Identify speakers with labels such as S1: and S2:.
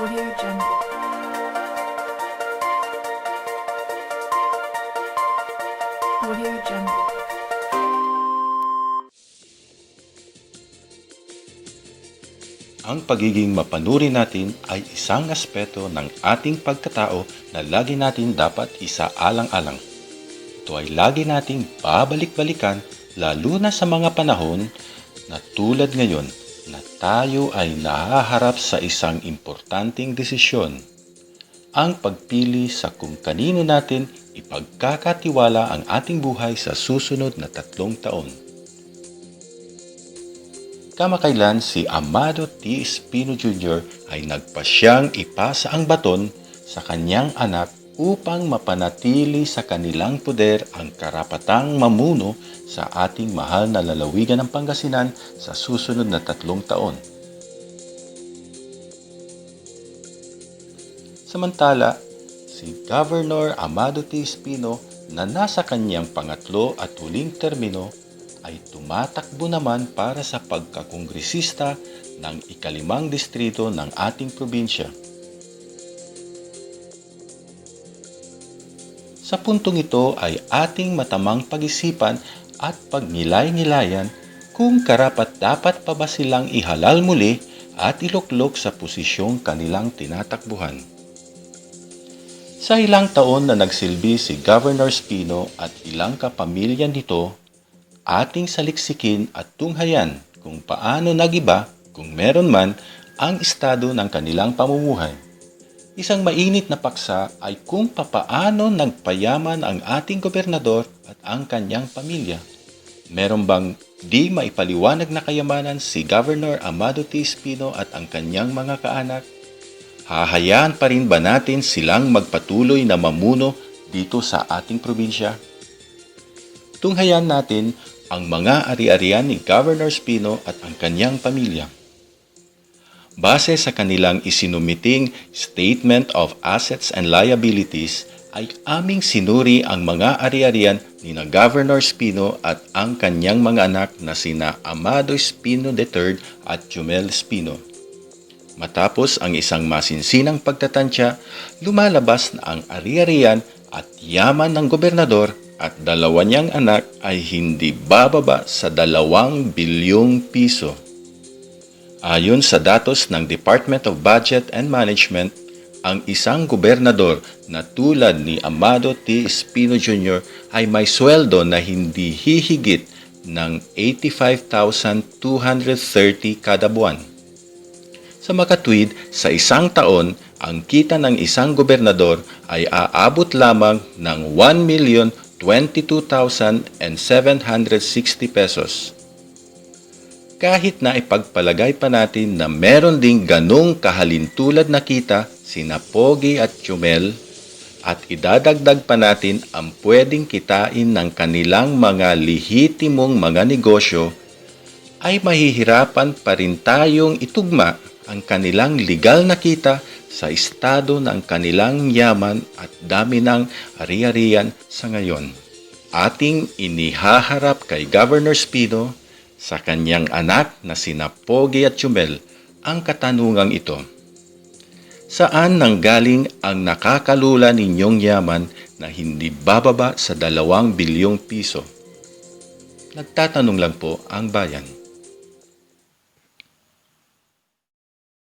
S1: Audio Jungle. Audio Jungle.
S2: Ang pagiging mapanuri natin ay isang aspeto ng ating pagkatao na lagi natin dapat isaalang-alang. Ito ay lagi nating babalik-balikan lalo na sa mga panahon na tulad ngayon na tayo ay nahaharap sa isang importanteng desisyon. Ang pagpili sa kung kanino natin ipagkakatiwala ang ating buhay sa susunod na tatlong taon. Kamakailan si Amado T. Espino Jr. ay nagpasyang ipasa ang baton sa kanyang anak upang mapanatili sa kanilang poder ang karapatang mamuno sa ating mahal na lalawigan ng Pangasinan sa susunod na tatlong taon. Samantala, si Governor Amado T. Espino na nasa kanyang pangatlo at huling termino ay tumatakbo naman para sa pagkakongresista ng ikalimang distrito ng ating probinsya. Sa puntong ito ay ating matamang pag-isipan at pagnilay-nilayan kung karapat dapat pa ba silang ihalal muli at iluklok sa posisyong kanilang tinatakbuhan. Sa ilang taon na nagsilbi si Governor Spino at ilang kapamilya nito, ating saliksikin at tunghayan kung paano nagiba, kung meron man, ang estado ng kanilang pamumuhay. Isang mainit na paksa ay kung papaano nagpayaman ang ating gobernador at ang kanyang pamilya. Meron bang di maipaliwanag na kayamanan si Governor Amado T. Espino at ang kanyang mga kaanak? Hahayaan pa rin ba natin silang magpatuloy na mamuno dito sa ating probinsya? Tunghayan natin ang mga ari-arian ni Governor Spino at ang kanyang pamilya. Base sa kanilang isinumiting Statement of Assets and Liabilities, ay aming sinuri ang mga ari-arian ni na Governor Spino at ang kanyang mga anak na sina Amado Spino III at Jumel Spino. Matapos ang isang masinsinang pagtatansya, lumalabas na ang ari-arian at yaman ng gobernador at dalawa niyang anak ay hindi bababa sa dalawang bilyong piso. Ayon sa datos ng Department of Budget and Management, ang isang gobernador na tulad ni Amado T. Espino Jr. ay may sweldo na hindi hihigit ng 85,230 kada buwan. Sa makatwid, sa isang taon, ang kita ng isang gobernador ay aabot lamang ng 1,022,760 pesos. Kahit na ipagpalagay pa natin na meron ding ganong kahalintulad na kita sina Pogi at Chumel at idadagdag pa natin ang pwedeng kitain ng kanilang mga lihitimong mga negosyo, ay mahihirapan pa rin tayong itugma ang kanilang legal na kita sa estado ng kanilang yaman at dami ng ari-arian sa ngayon. Ating inihaharap kay Governor Spino sa kanyang anak na sina Pogi at Chumel ang katanungang ito. Saan nanggaling ang nakakalula ninyong yaman na hindi bababa sa dalawang bilyong piso? Nagtatanong lang po ang bayan.